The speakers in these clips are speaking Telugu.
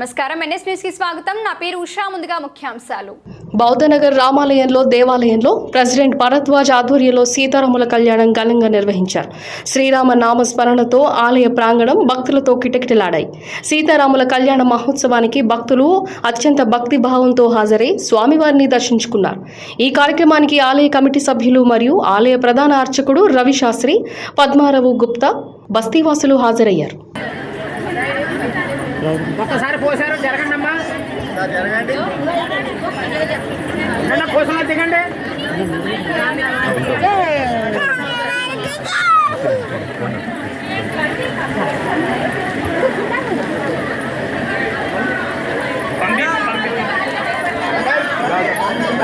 నమస్కారం. ఎన్ఎస్ న్యూస్కి స్వాగతం. నా పేరు ఉషా. ముందుగా ముఖ్యాంశాలు. బౌద్ధనగర్ రామాలయంలో దేవాలయంలో ప్రెసిడెంట్ భరద్వాజ్ ఆధ్వర్యంలో సీతారాముల కళ్యాణం ఘనంగా నిర్వహించారు. శ్రీరామ నామస్మరణతో ఆలయ ప్రాంగణం భక్తులతో కిటకిటలాడాయి. సీతారాముల కళ్యాణ మహోత్సవానికి భక్తులు అత్యంత భక్తి భావంతో హాజరై స్వామివారిని దర్శించుకున్నారు. ఈ కార్యక్రమానికి ఆలయ కమిటీ సభ్యులు మరియు ఆలయ ప్రధాన అర్చకుడు రవిశాస్త్రి పద్మారావు గుప్తా బస్తీవాసులు హాజరయ్యారు. ఒక్కసారి పోసారు జరగండి అమ్మా జరగండి పోసలా దిగండి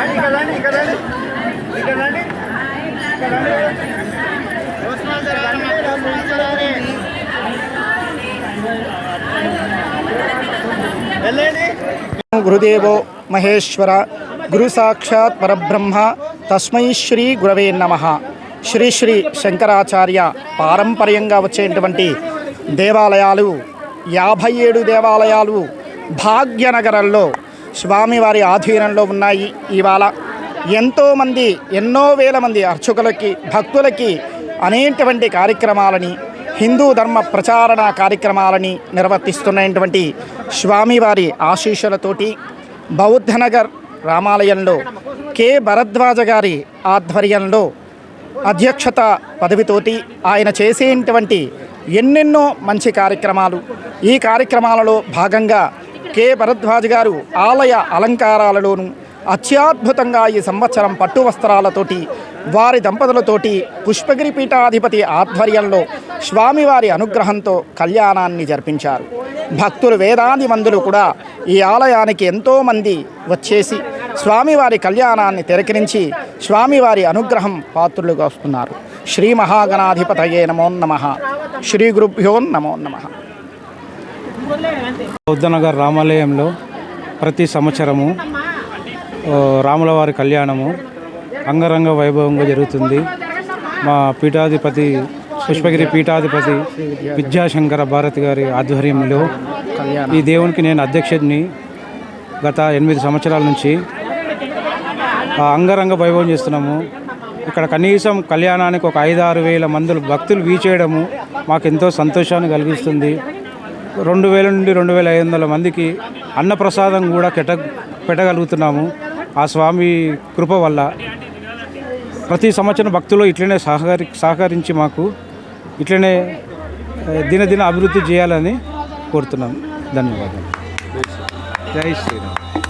ఇక్కడ రండి ఇక్కడ రండి ఇక్కడ రండి ఇక్కడ రండి వెళ్ళండి గురుదేవో మహేశ్వర గురు సాక్షాత్ పరబ్రహ్మ తస్మై శ్రీ గురవే నమ శ్రీ శ్రీ శంకరాచార్య పారంపర్యంగా వచ్చేటువంటి దేవాలయాలు యాభై ఏడు దేవాలయాలు భాగ్యనగరంలో స్వామివారి ఆధీనంలో ఉన్నాయి ఇవాళ. ఎంతోమంది ఎన్నో వేల మంది అర్చకులకి భక్తులకి అనేటువంటి కార్యక్రమాలని హిందూ ధర్మ ప్రచారణ కార్యక్రమాలని నిర్వర్తిస్తున్నటువంటి స్వామివారి ఆశీస్సులతోటి బౌద్ధనగర్ రామాలయంలో కె. భరద్వాజ గారి ఆధ్వర్యంలో అధ్యక్షత పదవితోటి ఆయన చేసేటువంటి ఎన్నెన్నో మంచి కార్యక్రమాలు. ఈ కార్యక్రమాలలో భాగంగా కె. భరద్వాజ్ గారు ఆలయ అలంకారాలలోనూ అత్యద్భుతంగా ఈ సంవత్సరం పట్టు వస్త్రాలతోటి వారి దంపతులతోటి పుష్పగిరి పీఠాధిపతి ఆధ్వర్యంలో స్వామివారి అనుగ్రహంతో కళ్యాణాన్ని జరిపించారు. భక్తులు వేదాది మందులు కూడా ఈ ఆలయానికి ఎంతోమంది వచ్చేసి స్వామివారి కళ్యాణాన్ని తిరకరించి స్వామివారి అనుగ్రహం పాత్రులుగా వస్తున్నారు. శ్రీ మహాగణాధిపతయే నమో నమ. శ్రీ గురుభ్యో నమో నమ. బౌద్ధనగర్ రామాలయంలో ప్రతి సంవత్సరము రాములవారి కళ్యాణము అంగరంగ వైభవంగా జరుగుతుంది. మా పీఠాధిపతి పుష్పగిరి పీఠాధిపతి విద్యాశంకర భారతి గారి ఆధ్వర్యంలో ఈ దేవునికి నేను అధ్యక్షుడిని గత ఎనిమిది సంవత్సరాల నుంచి. ఆ, అంగరంగ వైభవం చేస్తున్నాము. ఇక్కడ కనీసం కళ్యాణానికి ఒక ఐదు ఆరు వేల మందులు భక్తులు వీచేయడము మాకు ఎంతో సంతోషాన్ని కలిగిస్తుంది. రెండు వేల నుండి రెండు వేల ఐదు వందల మందికి అన్నప్రసాదం కూడా కెట పెట్టగలుగుతున్నాము. ఆ స్వామి కృప వల్ల ప్రతి సంవత్సరం భక్తులు ఇట్లనే సహకరి సహకరించి మాకు ఇట్లనే దినదిన అభివృద్ధి చేయాలని కోరుతున్నాం. ధన్యవాదాలు. జై శ్రీరామ్.